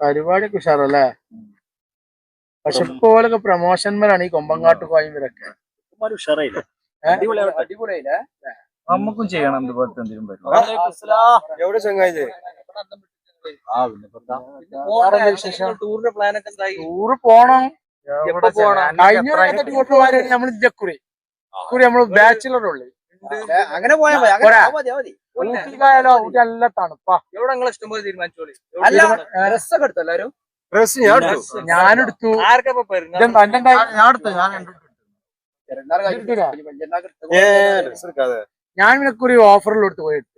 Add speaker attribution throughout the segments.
Speaker 1: പരിപാടിയൊക്കെ ഉഷാറല്ലേ പക്ഷെ ഇപ്പോലൊക്കെ പ്രമോഷന്മാരാണ് ഈ കൊമ്പങ്കാട്ട് കോയമ്പരൊക്കെ
Speaker 2: ഉമ്മാര് ഉഷാറായില്ലേ?
Speaker 1: അടിപൊളിയായില്ലേ?
Speaker 3: നമുക്കും ചെയ്യണം ഇതുപോലത്തെ എന്തെങ്കിലും
Speaker 4: എവിടെ ചങ്ങായി
Speaker 3: ഇപ്പൊ ടൂറിന്റെ പ്ലാൻ ഒക്കെ എന്തായി?
Speaker 1: ടൂറ് പോണം.
Speaker 3: എവിടെ പോണം?
Speaker 1: കഴിഞ്ഞ നമ്മൾ ഇല്ലക്കുറി കുറി നമ്മൾ ബാച്ചിലർ ഉള്ളു.
Speaker 4: അങ്ങനെ പോയാൽ മതി. മതി,
Speaker 1: ഊട്ടിക്കായാലോ ഊട്ടി നല്ല തണുപ്പാ.
Speaker 3: എവിടെ നിങ്ങൾ ഇഷ്ടംപോലെ തീരുമാനിച്ചോളി?
Speaker 4: അല്ല ഡ്രസ്സൊക്കെ എടുത്തു എല്ലാരും ഡ്രസ് ഞാൻ എടുത്തു.
Speaker 1: ഉണ്ടായി?
Speaker 3: ഞാൻ എടുത്തു ഞാൻ
Speaker 4: ഡ്രസ്
Speaker 1: ഞാൻ നിനക്കൊരു ഓഫറിൽ കൊടുത്ത് പോയിട്ട്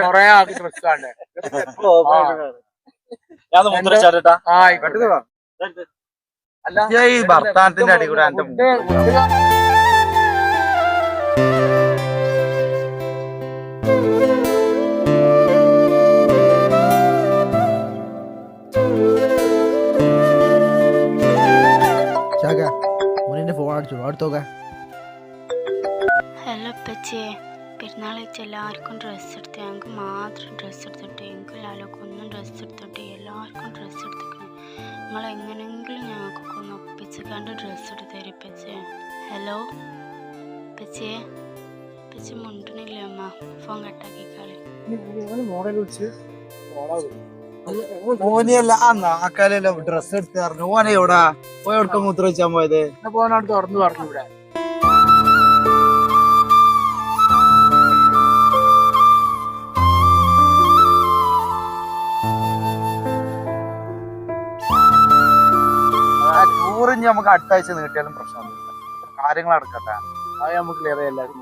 Speaker 1: കൊറേ ആൾക്ക് ഡ്രസ് കാണേ
Speaker 2: ഞാൻ മൂത്രച്ചാട്ടാ
Speaker 1: ആ
Speaker 3: അല്ല ഈ ഭർത്താനത്തിന്റെ അടി കൂടെ എന്റെ
Speaker 5: അടുത്തോക്ക
Speaker 6: ഹലോ അപ്പച്ചേ. പെരുന്നാൾ വെച്ച് എല്ലാവർക്കും ഡ്രസ്സ് എടുത്ത് ഞങ്ങൾക്ക് മാത്രം ഡ്രസ്സ് എടുത്തിട്ട് എനിക്ക് ലാലൊക്കെ ഒന്നും ഡ്രസ്സ് എടുത്തിട്ട് എല്ലാവർക്കും ഡ്രസ്സ് എടുത്തിക്കണം നിങ്ങൾ എങ്ങനെയെങ്കിലും ഞങ്ങൾക്കൊക്കെ ഒന്ന് ഒപ്പിച്ച് കണ്ട് ഡ്രസ്സ് എടുത്ത് തരും പച്ചേ ഹലോ? പച്ചേ ഇപ്പച്ചി മുണ്ടണില്ലേ അമ്മ. ഫോൺ കട്ടാക്കി കളി.
Speaker 1: മോഡൽ വിളിച്ച്
Speaker 3: മോനെയല്ല ആ നാക്കാലല്ല ഡ്രസ് എടുത്ത് പറഞ്ഞു ഓനെ എവിടാ? പോയി എവിടെ മൂത്ര വെച്ചാൻ പോയത്?
Speaker 1: പോകാനോട് തുറന്നു പറഞ്ഞു ഇവിടെ.
Speaker 3: ടൂറിന് നമുക്ക് അടുത്ത ആഴ്ച നീട്ടിയാലും പ്രശ്നമൊന്നുമില്ല. കാര്യങ്ങൾ നടക്കട്ടെ.
Speaker 1: അത് നമുക്ക് ക്ലിയർ എല്ലാവരും.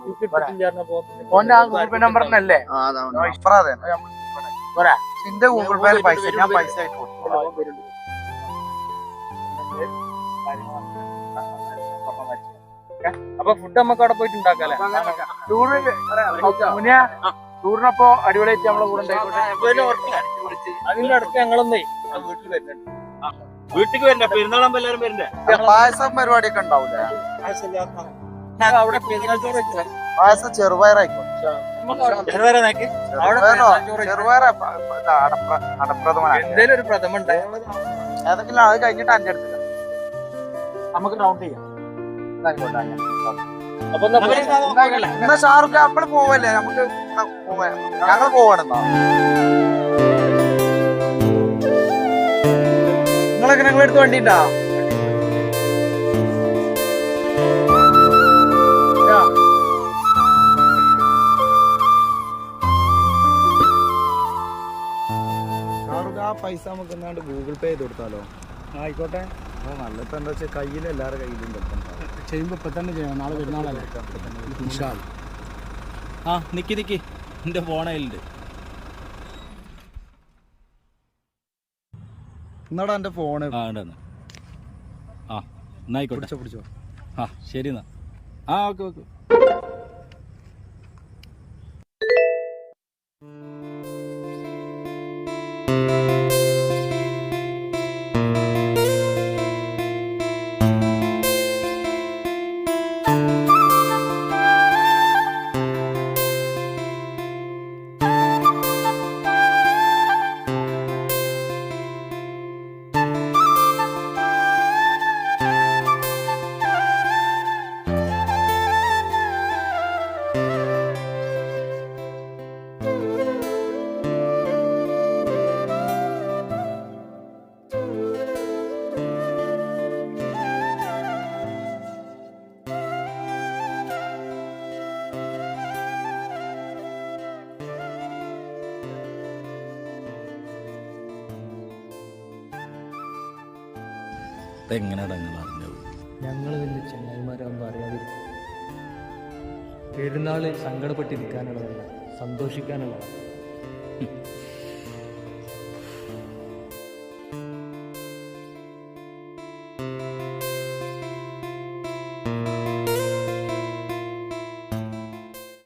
Speaker 1: ഓന്റെ ആ ഗൂഗിൾ പേ നമ്പറിനല്ലേ
Speaker 3: ഇപ്പറാതെ
Speaker 1: പോരാ.
Speaker 3: എന്റെ ഗൂഗിൾ പേയിൽ പൈസ ഞാൻ പൈസ അപ്പൊ ഫുഡ് നമുക്ക് അവിടെ പോയിട്ട് ഉണ്ടാക്കാല്ലേ
Speaker 1: ടൂറിനപ്പോ അടിപൊളിയായിട്ട് നമ്മളെ കൂടെ
Speaker 3: അതിന്റെ അടുത്ത് ഞങ്ങളൊന്നേ വീട്ടിൽ വരുന്നുണ്ട്.
Speaker 2: വീട്ടിക്ക് വരണ്ട പെരുന്നാളാകുമ്പോ എല്ലാരും വരണ്ടേ?
Speaker 3: പായസം പരിപാടിയൊക്കെ ഉണ്ടാവൂലേ?
Speaker 2: അവിടെ പെരുന്നാൾ ചോറ് വെച്ചേ
Speaker 3: പായസം ചെറുപയറായിക്കോട്ടെ.
Speaker 2: ചെറുപയറാ നോക്കി.
Speaker 3: ചെറുപയറോ? ചെറുപയറ അടപ്രഥമനാണ്
Speaker 2: എന്തേലും ഒരു പ്രഥമ
Speaker 3: ഏതെങ്കിലും അത് കഴിഞ്ഞിട്ട് അഞ്ച് എടുത്തില്ല.
Speaker 1: നമുക്ക് റൗണ്ട് ചെയ്യാം.
Speaker 2: എന്നാ
Speaker 3: ഷാറുഖ് അപ്പോൾ പോവല്ലേ? നമുക്ക് ഞങ്ങൾ പോവാണെന്നാ
Speaker 4: നിങ്ങളൊക്കെ നിങ്ങളെടുത്ത് എടുത്ത് വണ്ടി ഉണ്ടാ
Speaker 3: നമുക്ക് എന്നാണ്ട് ഗൂഗിൾ പേ ചെയ്ത് കൊടുത്താലോ?
Speaker 1: ആയിക്കോട്ടെ.
Speaker 3: ഓ നല്ല ഇപ്പൊ എന്താ വെച്ചാൽ കയ്യിൽ എല്ലാവരുടെ കയ്യിലും ചെയ്യുമ്പോൾ
Speaker 1: ചെയ്യുമ്പോ ഇപ്പൊ തന്നെ ചെയ്യണം. നാളെ പെരുന്നാളല്ലേ.
Speaker 2: ആ നിക്കി നിക്കി. എന്റെ ഫോണയിലുണ്ട്
Speaker 3: എന്നാടാ എന്റെ ഫോണ്.
Speaker 2: ആ ഉണ്ടെന്ന് ആ എന്നായിക്കോട്ടെ.
Speaker 3: പിടിച്ചോ പിടിച്ചോ.
Speaker 2: ആ ശരി എന്നാ. ആ ഓക്കെ ഓക്കെ. എങ്ങനെയാ നിങ്ങൾ അറിഞ്ഞത്
Speaker 7: ഞങ്ങൾ വലിയ ചങ്ങായിമാരാകുമ്പോൾ അറിയാതിരിക്കും. പെരുന്നാൾ സങ്കടപ്പെട്ടിരിക്കാനുള്ളതല്ല സന്തോഷിക്കാനുള്ളതാണ്.